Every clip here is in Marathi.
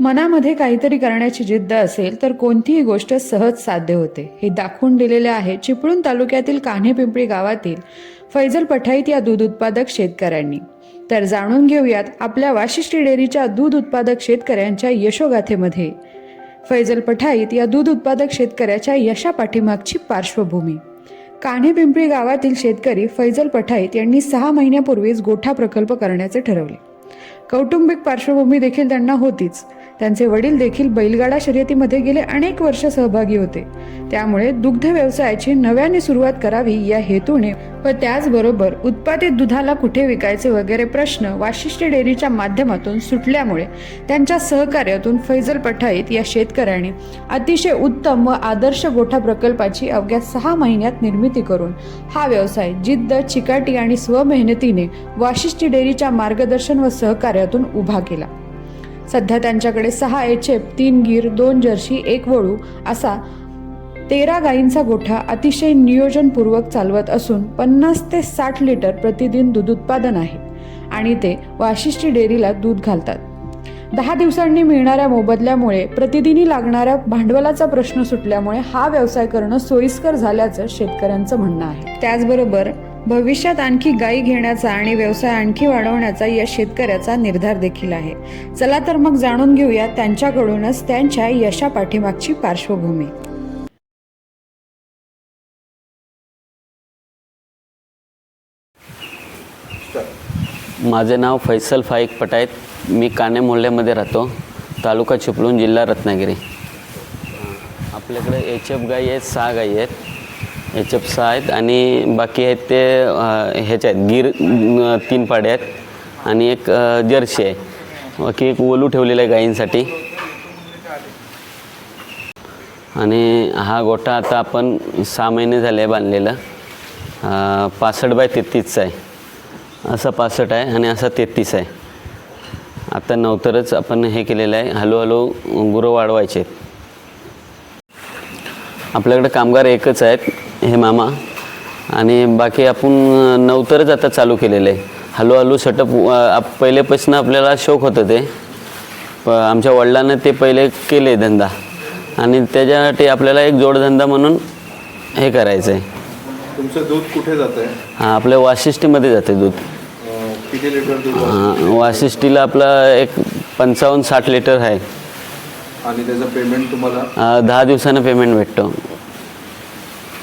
मनामध्ये काहीतरी करण्याची जिद्द असेल तर कोणतीही गोष्ट सहज साध्य होते. हे दाखवून दिलेले आहे चिपळूण तालुक्यातील कान्हे पिंपळी गावातील फैजल पठाईत या दूध उत्पादक शेतकऱ्यांनी. तर जाणून घेऊयात आपल्या वाशिष्ठी डेअरीच्या दूध उत्पादक शेतकऱ्यांच्या यशोगाथेमध्ये. फैजल पठाईत या दूध उत्पादक शेतकऱ्याच्या यशापाठीमागची पार्श्वभूमी. कान्हे पिंपळी गावातील शेतकरी फैजल पठाईत यांनी सहा महिन्यापूर्वीच गोठा प्रकल्प करण्याचे ठरवले. कौटुंबिक पार्श्वभूमी देखील त्यांना होतीच. त्यांचे वडील देखील बैलगाडा शर्यतीमध्ये गेले अनेक वर्ष सहभागी होते. त्यामुळे दुग्ध व्यवसायाची नव्याने सुरुवात करावी या हेतूने व त्याचबरोबर उत्पादित दुधाला कुठे विकायचे वगैरे प्रश्न वाशिष्ठी डेअरीच्या माध्यमातून सुटल्यामुळे त्यांच्या सहकार्यातून फैजल पठाईत या शेतकऱ्याने अतिशय उत्तम व आदर्श गोठा प्रकल्पाची अवघ्या सहा महिन्यात निर्मिती करून हा व्यवसाय जिद्द चिकाटी आणि स्वमेहनतीने वाशिष्ठी डेअरीच्या मार्गदर्शन व सहकार्यातून उभा केला. सध्या त्यांच्याकडे सहा एचेप तीन गीर दोन जर्सी एक वळू असा तेरा गायींचा गोठा अतिशय नियोजनपूर्वक चालवत असून पन्नास ते साठ लिटर प्रतिदिन दूध उत्पादन आहे आणि ते वाशिष्ठी डेअरीला दूध घालतात. दहा दिवसांनी मिळणाऱ्या मोबदल्यामुळे प्रतिदिनी लागणाऱ्या भांडवलाचा प्रश्न सुटल्यामुळे हा व्यवसाय करणं सोयीस्कर झाल्याचं शेतकऱ्यांचं म्हणणं आहे. त्याचबरोबर भविष्यात आणखी गायी घेण्याचा आणि व्यवसाय आणखी वाढवण्याचा या शेतकऱ्याचा निर्धार देखील आहे. चला तर मग जाणून घेऊया त्यांच्याकडूनच त्यांच्या यशा पाठीमागची पार्श्वभूमी. माझे नाव फैसल फाईक पटायत. मी काने मोहल्ल्यामध्ये राहतो. तालुका चिपळूण जिल्हा रत्नागिरी. आपल्याकडे एच एफ गाई आहेत सहा गाई आहेत. एच आहेत आणि बाकी आहेत ते ह्याच्या आहेत गिर तीन पाडे आहेत आणि एक जर्सी आहे. बाकी एक ओलू ठेवलेला आहे गायींसाठी. आणि हा गोठा आता आपण सहा महिने झाले बांधलेला. पासष्ट बाय तेहतीसचा आहे. असं पासष्ट आहे आणि असा तेहतीस आहे. आता नवतरच आपण हे केलेलं आहे. हळूहळू गुरं वाढवायचे आहेत. आपल्याकडे कामगार एकच आहेत. हे मामा. आणि बाकी आपण नवतरच आता चालू केलेलं. आहे हळूहळू सेटअप पहिलेपासून आपल्याला शौक होतं ते. प आमच्या वडिलांना ते पहिले केले धंदा. आणि त्याच्यासाठी आपल्याला एक जोडधंदा म्हणून हे करायचं आहे तुमचं दूध कुठे जात आहे हा आपल्या वाशिष्ठीमध्ये जाते दूध. किती लिटर दूध हा, वाशिष्ठीला आपला एक पंचावन्न साठ लिटर आहे. आणि त्याचं पेमेंट तुम्हाला? अ, दहा दिवसानं पेमेंट भेटतो.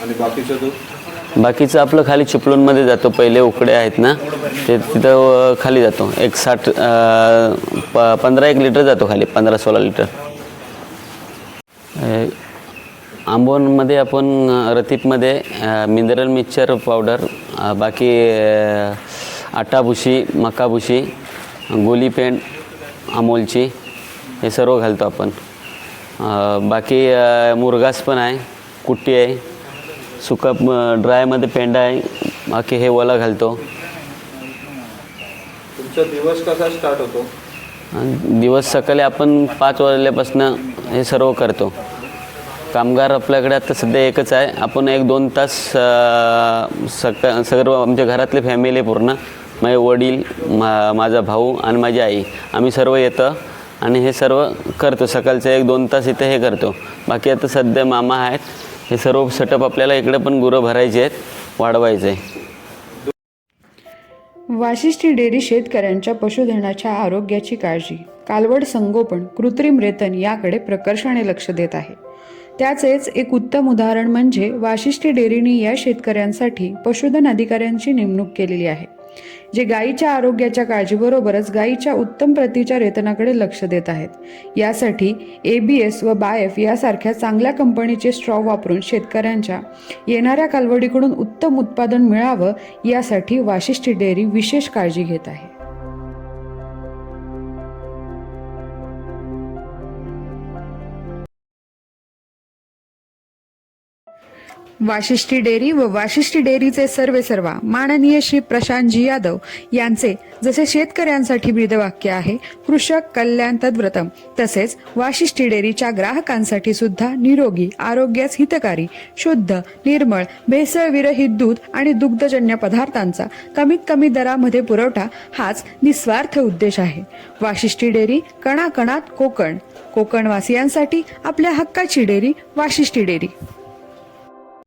आणि बाकीचं दूध बाकीचं आपलं खाली चिपळूणमध्ये जातो पहिले उकडे आहेत ना ते तिथं खाली जातो. एक साठ प पंधरा एक लिटर जातो खाली पंधरा सोळा लिटर. आंबोनमध्ये आपण रतीपमध्ये मिनरल मिक्सचर पावडर बाकी आटाभुशी मकाभुशी गोली पेंट अमोलची हे सर्व घालतो आपण. बाकी मुरगास पण आहे कुट्टी आहे. सुका ड्रायमध्ये पेंडा आहे. बाकी हे ओला घालतो. तुमचा दिवस कसा स्टार्ट होतो? आणि दिवस सकाळी आपण पाच वाजल्यापासून हे सर्व करतो. कामगार आपल्याकडे आता सध्या एकच आहे. आपण एक दोन तास सका सर्व आमच्या घरातले फॅमिली पूर्ण. माझे वडील मा माझा भाऊ आणि माझी आई. आम्ही सर्व येतं आणि हे सर्व करतो. सकाळचं एक दोन तास इथे हे करतो. बाकी आता सध्या मामा आहेत. हे सर्व सेटअप आपल्याला इकडे पण गुरं भरायचे आहेत वाढवायचे. आहे वाशिष्ठी डेअरी शेतकऱ्यांच्या पशुधनाच्या आरोग्याची काळजी कालवड संगोपन कृत्रिम रेतन याकडे प्रकर्षाने लक्ष देत आहे. त्याचेच एक उत्तम उदाहरण म्हणजे वाशिष्ठी डेअरीने या शेतकऱ्यांसाठी पशुधन अधिकाऱ्यांची नेमणूक केलेली आहे. जे गायीच्या आरोग्याच्या काळजीबरोबरच गायीच्या उत्तम प्रतीच्या रेतनाकडे लक्ष देत आहेत. यासाठी ए बी एस व बायफ यासारख्या चांगल्या कंपनीचे स्ट्रॉ वापरून शेतकऱ्यांच्या येणाऱ्या कालवडीकडून उत्तम उत्पादन मिळावं यासाठी वाशिष्ठी डेअरी विशेष काळजी घेत आहे. वाशिष्ठी डेअरी व वाशिष्ठी डेअरीचे सर्वे सर्वा माननीय श्री प्रशांतजी यादव यांचे जसे शेतकऱ्यांसाठी ब्रीदवाक्य आहे कृषक कल्याण तद्व्रतम तसेच वाशिष्ठी डेअरीच्या ग्राहकांसाठी सुद्धा निरोगी आरोग्यास हितकारी शुद्ध निर्मळ भेसळविरहित दूध आणि दुग्धजन्य पदार्थांचा कमीत कमी दरामध्ये पुरवठा हाच निस्वार्थ उद्देश आहे. वाशिष्ठी डेअरी कणाकणात कोकण कोकणवासियांसाठी आपल्या हक्काची डेअरी वाशिष्ठी डेअरी.